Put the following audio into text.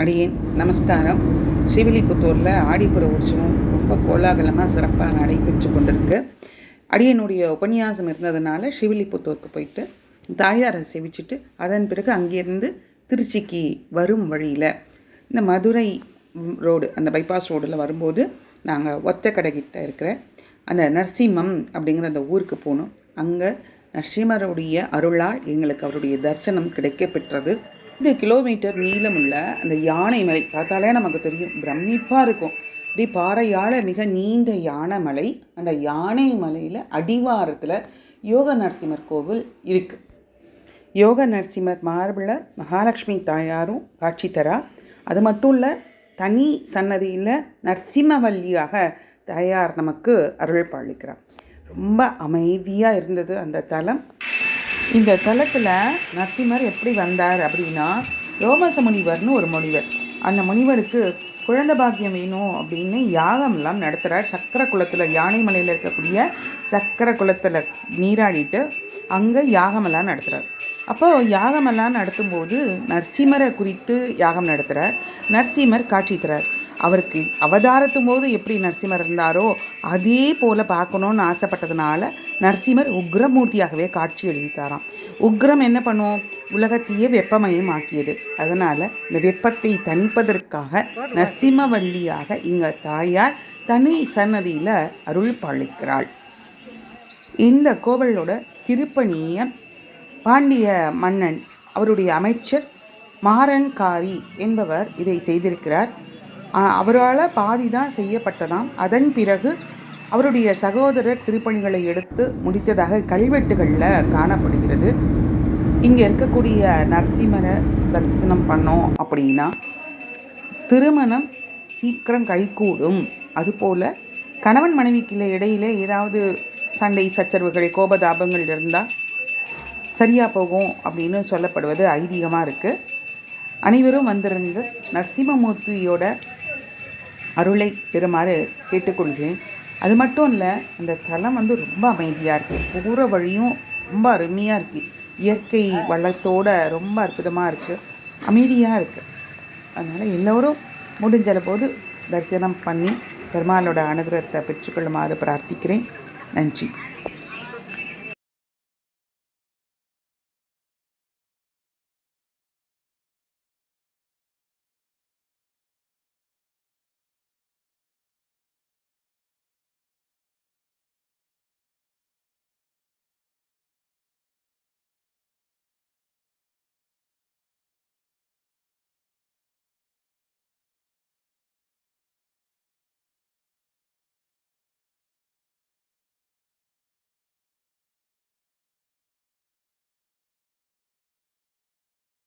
அடியேன். நமஸ்காரம். ஸ்ரீவில்லிபுத்தூரில் ஆடிப்புற உற்சவம் ரொம்ப கோலாகலமாக சிறப்பாக நடைபெற்று கொண்டிருக்கு. அடியனுடைய உபன்யாசம் இருந்ததுனால ஸ்ரீவில்லிபுத்தூருக்கு போயிட்டு தாயாரை செவிச்சுட்டு அதன் பிறகு அங்கேருந்து திருச்சிக்கு வரும் வழியில் இந்த மதுரை ரோடு அந்த பைபாஸ் ரோடில் வரும்போது நாங்கள் ஒத்தக்கடைக்கிட்ட இருக்கிற அந்த நரசிம்மம் அப்படிங்கிற அந்த ஊருக்கு போனோம். அங்கே நரசிம்மருடைய அருளால் எங்களுக்கு அவருடைய தரிசனம் கிடைக்க பெற்றது இந்த கிலோமீட்டர் நீளமுள்ள அந்த யானை மலை. பார்த்தாலே நமக்கு தெரியும் பிரமிப்பாக இருக்கும். இப்படி பாறையால் மிக நீண்ட யானை மலை அந்த யானை மலையில் அடிவாரத்தில் யோக நரசிம்மர் கோவில் இருக்குது யோக நரசிம்மர் மார்பில் மகாலட்சுமி தாயாரும் காட்சி தரா அது மட்டும் இல்லை தனி சன்னதியில் நரசிம்மவல்லியாக தாயார் நமக்கு அருள் பாலிக்கிறார் ரொம்ப அமைதியாக இருந்தது அந்த தலம். இந்த தலத்தில் நரசிம்மர் எப்படி வந்தார் அப்படின்னா ரோமச முனிவர்னு ஒரு முனிவர். அந்த முனிவருக்கு குழந்த பாக்கியம் வேணும் அப்படின்னு யாகம்லாம் நடத்துகிறார் சக்கர குளத்தில் யானை மலையில் இருக்கக்கூடிய சக்கர குளத்தில் நீராடிட்டு அங்கே யாகமெல்லாம் நடத்துகிறார் அப்போது யாகமெல்லாம் நடத்தும்போது நரசிம்மரை குறித்து யாகம் நடத்துகிறார் நரசிம்மர் காட்சி தரார் அவருக்கு அவதாரத்தும் போது எப்படி நரசிம்மர் இருந்தாரோ அதே போல் பார்க்கணுன்னு ஆசைப்பட்டதுனால நரசிம்மர் உக்ரமூர்த்தியாகவே காட்சி எழுதித்தாராம். உக்ரம் என்ன பண்ணுவோம் உலகத்தையே வெப்பமயமாக்கியது. அதனால் இந்த வெப்பத்தை தணிப்பதற்காக நரசிம்மவல்லியாக இங்கே தாயார் தனி சன்னதியில் அருள் பாலிக்கிறாள். இந்த கோவிலோட திருப்பணியை பாண்டிய மன்னன் அவருடைய அமைச்சர் மாறன்காரி என்பவர் இதை செய்திருக்கிறார். அவரால் பாதி தான் செய்யப்பட்டதாம். அதன் பிறகு அவருடைய சகோதரர் திருப்பணிகளை எடுத்து முடித்ததாக கல்வெட்டுகளில் காணப்படுகிறது. இங்கே இருக்கக்கூடிய நரசிம்மரை தரிசனம் பண்ணோம் அப்படின்னா திருமணம் சீக்கிரம் கைகூடும். அதுபோல் கணவன் மனைவிக்குள்ள இடையில ஏதாவது சண்டை சச்சரவுகள் கோபதாபங்கள் இருந்தால் சரியாக போகும் அப்படின்னு சொல்லப்படுவது ஐதீகமாக இருக்குது அனைவரும் வந்திருந்து நரசிம்மமூர்த்தியோட அருளை பெறுமாறு கேட்டுக்கொள்கிறேன். அது மட்டும் இல்லை அந்த தலம் வந்து ரொம்ப அமைதியாக இருக்குது போகிற வழியும் ரொம்ப அருமையாக இருக்குது இயற்கை வளத்தோட ரொம்ப அற்புதமாக இருக்குது அமைதியாக இருக்குது அதனால் எல்லோரும் முடிஞ்ச போது தரிசனம் பண்ணி பெருமாளோட அனுகிரகத்தை பெற்றுக்கொள்ளுமாறு பிரார்த்திக்கிறேன். நன்றி.